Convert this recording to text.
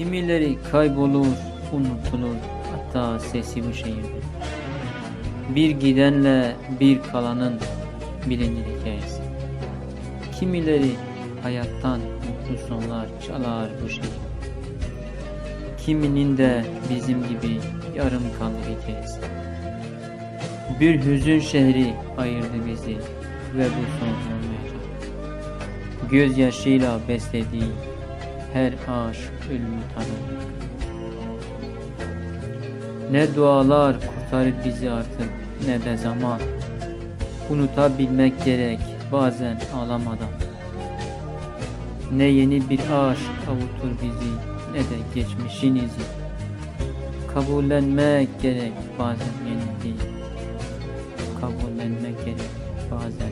Kimileri kaybolur, unutulur, hatta sesi bu şehirde. Bir gidenle bir kalanın bilinir hikayesi. Kimileri hayattan mutlu sonlar çalar bu şehir. Kiminin de bizim gibi yarım kalır hikayesi. Bir hüzün şehri ayırdı bizi ve bu son olmayacak. Gözyaşıyla beslediği her aşk ölümü tanır. Ne dualar kurtarır bizi artık ne de zaman. Unutabilmek gerek bazen ağlamadan. Ne yeni bir aşk avutur bizi ne de geçmişin izi. Kabullenmek gerek bazen yenildiği. Kabullenmek gerek bazen